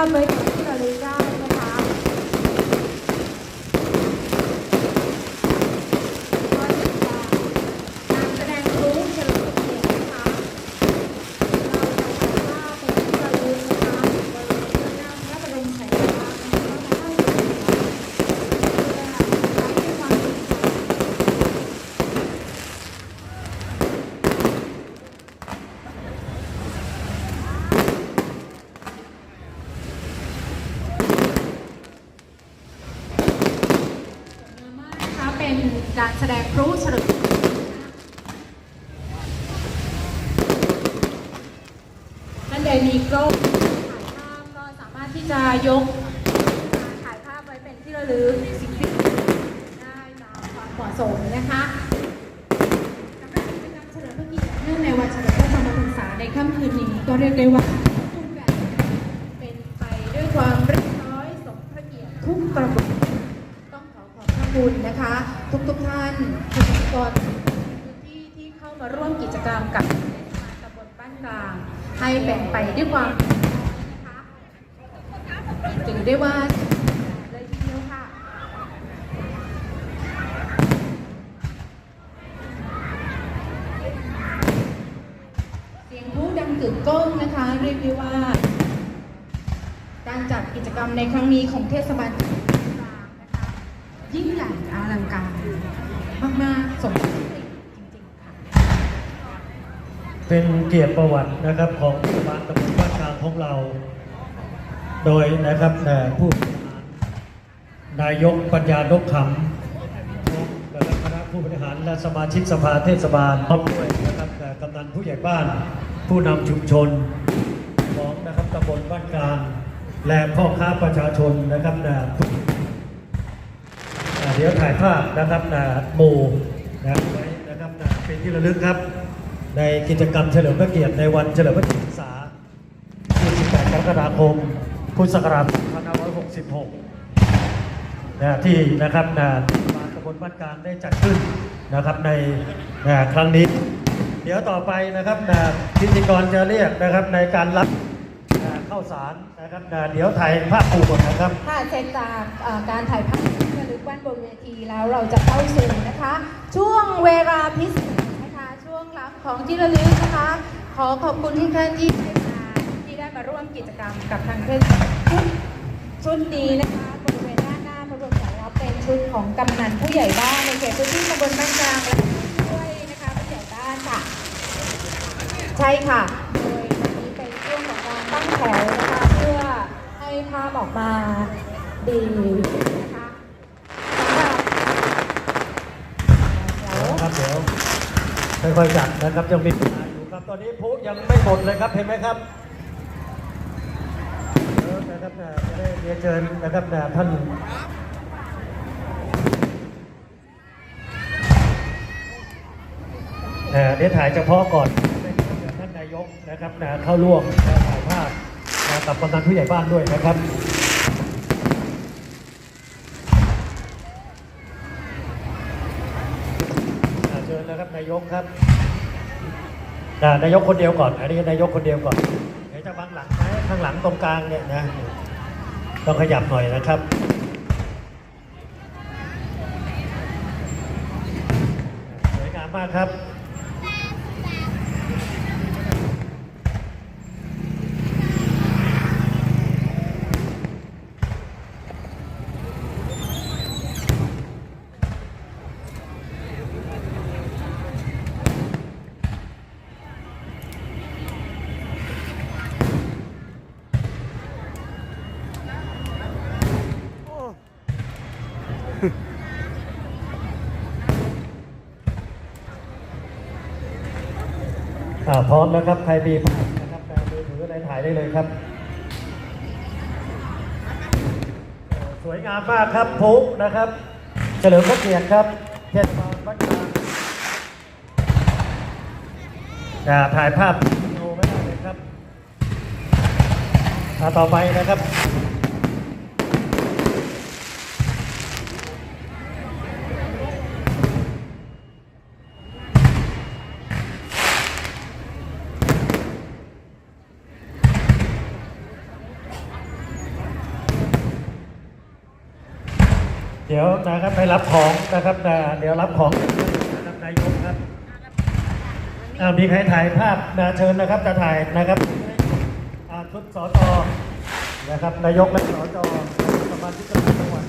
าพไว้เป็นที่ระลึกได้นะคะก็จะเป็นการแสดงรู้เฉลิมพระเกียรตินะคะเราจะถ่ายภาพเป็นที่ระลึกนะคะบริเวณหน้าพระบรมฉายาลักษณ์นะคะแล้วก็ให้ความสุข นะคะ เป็นการแสดงพลุเฉลิมท่านใดมีกล้องถ่ายภาพก็สามารถที่จะยกถ่ายภาพไว้เป็นที่ระลึกสิ่งที่ได้ตามความเหมาะสมนะคะสำหรับกิจกรรมเฉลิมพระเกียรติเนื่องในวันเฉลิมพระชนมพรรษาในค่ำคืนนี้ก็เรียกได้ว่า คุณนะคะ ทุกๆท่านทุกคนที่ที่เข้ามาร่วมกิจกรรมกับเทศบาลตำบลบ้านกลาง ให้เป็นไปด้วยความถือได้ว่าเลยทีเดียวค่ะเสียงผู้ดังกึกก้องนะคะ เรียกได้ว่า การจัดกิจกรรมในครั้งนี้ของเทศบาลางนะคะ ยิ่งใหญ่ อลังการมากๆสมศักดิ์ศรีจริงๆค่ะเป็นเกียรติประวัตินะครับของเทศบาลตำบลบ้านกลางของเรา โดยนะครับแต่ผู้นายกปัญญานกขำและคณะผู้บริหารและสมาชิกสภาเทศบาลพร้อมด้วยนะครับแต่กำนันผู้ใหญ่บ้าน ผู้นำชุมชนของนะครับตำบลบ้านกลางและพ่อค้าประชาชนนะครับนะทุกอ่า เดี๋ยวถ่ายภาพนะครับนะหมูนะไว้นะครับนะเป็นที่ระลึกครับ ในกิจกรรมเฉลิมพระเกียรติในวันเฉลิมพระเกียรติพรรษา28กรกฎาคม พุทธศักราช2566นะที่นะครับนะบานตำบลบ้านกลางได้จัดขึ้นนะครับในนะครั้งนี้ เดี๋ยวต่อไปนะครับนะพิธีกรจะเรียกนะครับในการรับ เข้าสารนะครับเดี๋ยวถ่ายภาพปูก่อนนะครับค่ะเสร็จจากการถ่ายภาพที่ระลึกวันบนเวทีแล้วเราจะเข้าสู่นะคะ ช่วงเวลาพิเศษนะคะ ช่วงรับของที่ระลึกนะคะ ขอขอบคุณทุกท่านที่ได้มาที่ได้มาร่วมกิจกรรมกับทางเทศบาลชุดดนี้นะคะบริเวณด้านหน้าพระบรมฉายาลักษณ์เป็นชุดของกำนันผู้ใหญ่บ้านในเขตพื้นที่ตำบลบ้านกลางและช่วยนะคะผู้ใหญ่บ้านค่ะ ใช่ค่ะ แถวนะคะเพื่อให้ภาพออกมาดีนะคะครับเดี๋ยวค่อยๆจัดนะครับยังมีเวลาอยู่ครับตอนนี้พุยังไม่หมดเลยครับเห็นไหมครับเออนะครับนะจะได้เรียนเชิญนะครับนะท่านเอ่อเดี๋ยวถ่ายเฉพาะก่อนท่านนายกนะครับนะเข้าร่วมถ่ายภาพ กับกำนันผู้ใหญ่บ้านด้วยนะครับอ่าเชิญนะครับนายกครับนายกคนเดียวก่อน อันนี้นายกคนเดียวก่อนเดี๋ยวจะบังหลังนะข้างหลังตรงกลางเนี่ยนะต้องขยับหน่อยนะครับสวยงามมากครับ พร้อมแล้วครับ ใครมีภาพนะครับแปลมือถืออะไรถ่ายได้เลยครับ สวยงามมากครับพุกนะครับ เฉลิมพระเกียรติครับเทศบาลบ้านกลางอ่าถ่ายภาพวิดีโอไม่ได้เลยครับต่อไปนะครับ เดี๋ยวนะครับไปรับของนะครับนะเดี๋ยวรับของนะครับนายกครับอ่ามีใครถ่ายภาพนะเชิญนะครับจะถ่ายนะครับชุดสอจอนะครับนายกและสอจอสมาชิกสภาจังหวัด